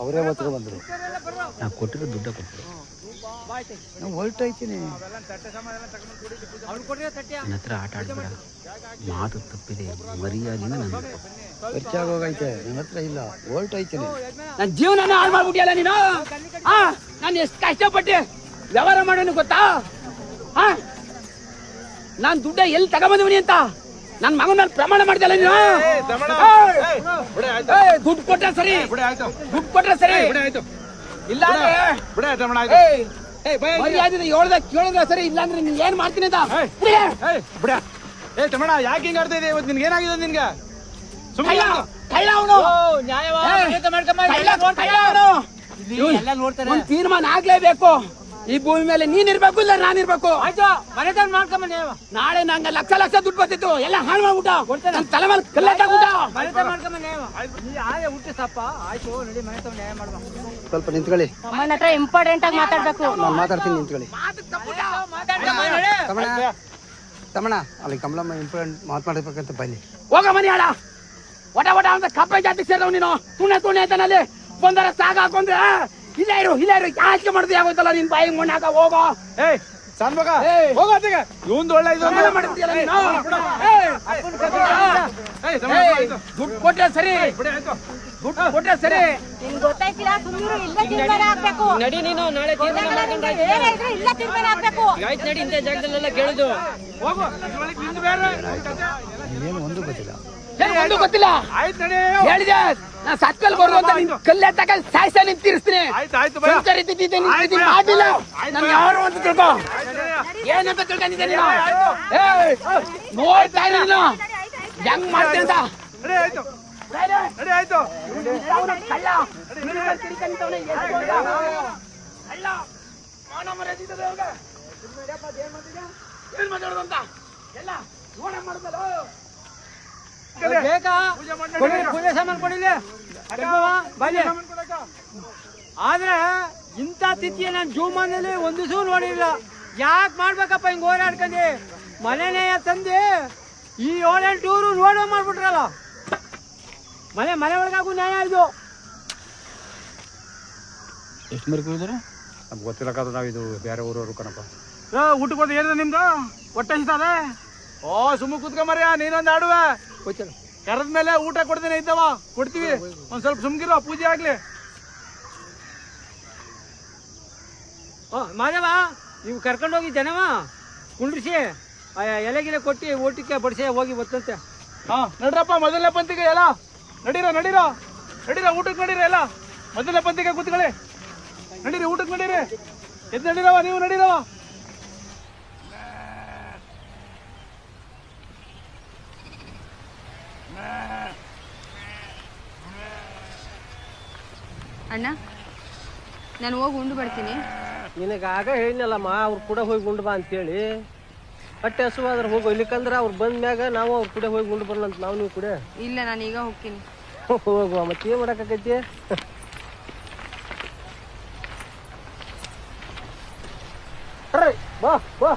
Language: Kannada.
ಅವರೇ ಹೊತ್ಕೊ ಬಂದರು. ನಾ ಕೊಟ್ಟಿರೋ ದುಡ್ಡ ಕೊಟ್ಟರು. ನಾವು ಹೊರಟೋಯ್ತೀನಿ ನನ್ನ ಹತ್ರ ಆಟ ಆಡ್ಬೇಡ. ಮಾತು ತಪ್ಪಿದೆ. ಮರ್ಯಾದೆಯಿಂದ ನನ್ನ ಖರ್ಚಾಗಿ ಹೋಗೈತೆ ನನ್ನ ಹತ್ರ ಇಲ್ಲ. ಹೊರಟೋಯ್ತೀನಿ ನನ್ನ ಜೀವನನ ಹಾಳು ಮಾಡ್ಬಿಟ್ಟಿಯಲ್ಲ ನೀನು? ಆ ನಾನು ಎಷ್ಟು ಕಷ್ಟಪಟ್ಟೆ ವ್ಯವಹಾರ ಮಾಡೋನು ಗೊತ್ತಾ? ಹಾ ನಾನು ದುಡ್ಡ ಎಲ್ಲಿ ತಗೊಂಬಂದಿವನಿ ಅಂತ? ನನ್ನ ಮಗನ ಮೇಲೆ ಪ್ರಮಾಣ ಮಾಡ್ದಲ್ಲ ನೀನು? ಏಯ್! ಏಯ್, ದುಡ್ಡು ಕೊಟ್ಟರೆ ಸರಿ. ದುಡ್ಡು ಕೊಟ್ಟರೆ ಸರಿ. ಇಲ್ಲ ಏಯ್, ಹೇಳ್ದ ಕೇಳಿದ್ರೆ ಸರಿ ಇಲ್ಲ ಅಂದ್ರೆ ನೀನ್ ಏನ್ ಮಾಡ್ತೀನಿ ಅಂತ. ಬಿಡಿ. ಏ ತಮ್ಮಣ್ಣ ಯಾಕೆ ಹಿಂಗ್ ಆಡ್ತಾ ಇದೆ ಇವತ್ತು ನಿನ್ಗೆ ಏನಾಗಿದೆ ನಿನ್ಗೆ? ಸುಮ್ಮನೆ ಅವನು. ಒಂದ್ ತೀರ್ಮಾನ ಆಗ್ಲೇಬೇಕು. ಈ ಭೂಮಿ ಮೇಲೆ ನೀನ್ ಇರ್ಬೇಕು ಇಲ್ಲ ನಾನ್ ಇರ್ಬೇಕು ನಾಳೆ ನಂಗೆ ಲಕ್ಷ ಲಕ್ಷ ದುಡ್ಡು ಬರ್ತಿತ್ತು. ಎಲ್ಲ ಹಾಳು ಮಾಡ್ಬಿಟ್ಟ. ನನ್ನ ತಲೆ ಮೇಲೆ ಕಲ್ಲಾಗ್ಬಿಟ್ಟ ಸ್ವಲ್ಪ ನಿಂತ್ಕೊಳ್ಳಿ. ಅಮ್ಮನ ಹತ್ರ ಇಂಪಾರ್ಟೆಂಟ್ ಆಗಿ ಮಾತಾಡ್ಬೇಕು. ನಾನು ಮಾತಾಡ್ತೀನಿ ನಿಂತ್ಕೊಳ್ಳಿ. ತಮ್ಮಣ್ಣ ತಮ್ಮಣ್ಣ ಅಲ್ಲಿ ಕಮಲಮ್ಮ ಇಂಪಾರ್ಟೆಂಟ್ ಮಾತಾಡ್ಬೇಕಂತ ಬನ್ನಿ. ಹೋಗ ಮನಿ ಆಡ ಒಟ ಒಟ ಅಂತ ಕಪ್ಪೆ ಜಾತಿ ಸೇರಿದವ್ ನೀನು. ತುಣೆ ತುಣೆ ಅಂತಾನಲ್ಲಿ ಬಂದರ ಸಾಗ ಹಾಕೊಂಡ್ರೆ ಇಲ್ಲ ಇರು ಇಲ್ಲ ಇರು. ಯಾಕೆ ಮಾಡ್ದೆ ಆಗೋಯ್ತಲ್ಲ ನಿನ್ ಬಾಯಿ ಮಣ್ಣು ಹಾಕ ಹೋಗೋ. ಏಯ್ ಸಣ್ಣ ಮಗ ಏಯ್. ಹೋಗೋತ್ತಿಗೆ ಇವಂದು ಒಳ್ಳೆ ಇದು ಮಾಡ್ತೀಯಲ್ಲ ನೀನು? ಏಯ್, ಏಯ್. ದುಡ್ಡು ಕೊಟ್ಟೆ ಸರಿ. ದುಡ್ಡು ಕೊಟ್ಟೆ ಸರಿ. ಗೊತ್ತಾಯ್ತಿಲ್ಲ ಸುಮ್ಮನೆ ಇಲ್ಲ ತೀರ್ಮಾನ ಆಗ್ಬೇಕು ನಡಿ. ನೀನು ನಾಳೆ ತೀರ್ಮಾನ ಮಾಡ್ಕೊಂಡು ಏನೇ ಇದ್ರು ಇಲ್ಲ ತೀರ್ಮಾನ ಆಗ್ಬೇಕು ಆಯ್ತು ನಡಿ ಇಂಥ ಜಾಗದಲ್ಲೆಲ್ಲ ಕೇಳುದು ಹೋಗು. ಇದ್ರೊಳಗೆ ನಿಂದು ಬೇರೆ. ಏನು ಒಂದು ಗೊತ್ತಿಲ್ಲ. ಒಂದು ಗೊತ್ತಿಲ್ಲ. ಆಯ್ತು ನಡಿ ಹೇಳಿದೆ. ನಾ ಸತ್ಕಲ್ ಬರ್ದು ಅಂತ ನಿನ್ ಕಲ್ಲೆ ತಕ ಸಾಯ್ಸ ನಿನ್ ತೀರಿಸ್ತೀನಿ. ಆಯ್ತು ಆಯ್ತು ಭಯ. ಸಂಚಾರಿ ನಿನ್ ರೀತಿ ಮಾಡಿಲ್ಲ ನನ್ ಯಾರು ಅಂತ ತಿಳ್ಕೊ. ಏನಂತ ತಿಳ್ಕೊಂಡಿದ್ದೆ ನೀನು? ಏಯ್, ನೋಡ್ತಾ ಇರು ನೀನು. ಹೆಂಗ್ ಮಾಡ್ತೀನಿ ಅಂತ? ನಡಿ ಆಯ್ತು. ನಡಿ ಆಯ್ತು. ಕಳ್ಳ. ತಿಳ್ಕೊಂಡಿದ್ದವ್ನೆ ಮಾನ ಇದ್ದದ್ದು. ಏನ್ ಮಾಡ್ತಿದ್ಯಾ? ಏನ್ ಮಾತಾಡೋದು ಅಂತ? ಎಲ್ಲ ನೋಡ ಮಾಡ್ದಲ್ಲ ಬೇಕಾ? ಕೊಡಿ ಪೂಜೆ ಸಾಮಾನು ಕೊಡಿಲ್ಲ ಬನ್ನಿ. ಆದ್ರೆ ಇಂಥ ತಿಥಿಯ ನಾನು ಜೀವಮಾನದಲ್ಲಿ ಒಂದು ದಿವಸ ನೋಡಿಲ್ಲ. ಯಾಕೆ ಮಾಡ್ಬೇಕಪ್ಪ ಹಿಂಗ್ ಓಡಾಡ್ಕೊಂಡಿ ಮನೆನೇ ತಂದು ಈ ಏಳೆಂಟು ಊರು ನೋಡೋ ಮಾಡ್ಬಿಟ್ರಲ್ಲ. ಮನೆ ಮನೆ ಒಳಗಾಗು ನ್ಯಾಯ ಇದು. ಎಷ್ಟು ಮರಿ ಕೇಳಿದ್ರೆ ನಮ್ಗೆ ಗೊತ್ತಿರಕ್ಕಾದ್ರೆ ನಾವು ಇದು ಬೇರೆ ಊರವರು ಕಣಪ್ಪ. ಊಟಕ್ಕೆ ಹೋದ ಏನಿದೆ ನಿಮ್ದು? ಹೊಟ್ಟೆ ಹಸಿತದೆ ಓ ಸುಮ್ಮ ಕುತ್ಕೊಂಬರ್ಯ ನೀನೊಂದು ಆಡುವ. ಕರೆದ ಮೇಲೆ ಊಟ ಕೊಡ್ತೀನಿ ಇದ್ದವ? ಕೊಡ್ತೀವಿ. ಒಂದ್ ಸ್ವಲ್ಪ ಸುಮ್ಗಿರುವ ಪೂಜೆ ಆಗ್ಲಿ. ಓ ಮಾಧವ ನೀವು ಕರ್ಕೊಂಡೋಗಿ ಜನವ? ಕುಂಡ್ರಿಸಿ ಎಲೆಗಿಲೆ ಕೊಟ್ಟಿ ಓಟಿಕೆ ಬಡಿಸಿ ಹೋಗಿ ಬರ್ತಂತೆ ಹಾ ನಡ್ರಪ್ಪ ಮೊದಲನೇ ಪಂತಿಗೆ ಎಲ್ಲ. ನಡೀರ ನಡೀರ. ನಡೀರ ಊಟಕ್ಕೆ ನಡೀರ ಎಲ್ಲ. ಮೊದಲನೇ ಪಂತಿಗೆ ಕೂತ್ಕೊಳ್ಳಿ. ನಡೀರಿ ಊಟಕ್ಕೆ ನಡೀರಿ. ಎದ್ದು ನಡೀರವ ನೀವು ನಡೀರವ ಅಣ್ಣ ನಾನು ಹೋಗಿ ಉಂಡು ಬರ್ತೀನಿ. ನಿನಗಾಗ ಹೇಳಿನಲ್ಲಮ್ಮ ಅವ್ರು ಕೂಡ ಹೋಗಿ ಉಂಡು ಬಾ ಅಂತೇಳಿ. ಒಟ್ಟು ಹಸು ಆದ್ರೆ ಹೋಗಿ ಇಲ್ಲಿಕಂದ್ರೆ ಅವ್ರು ಬಂದ್ಮ್ಯಾಗ ನಾವು ಅವ್ರ ಕೂಡ ಹೋಗಿ ಉಂಡು ಬರಲ್ಲ ಅಂತ ನಾವು ನೀವು ಕೂಡ. ಇಲ್ಲ ನಾನು ಈಗ ಹೋಗ್ತೀನಿ. ಹೋಗುವ ಮತ್ತೆ ಏನು ಮಾಡೋಕ್ಕಾಗೈತಿ? ಬಾ ಬಾ.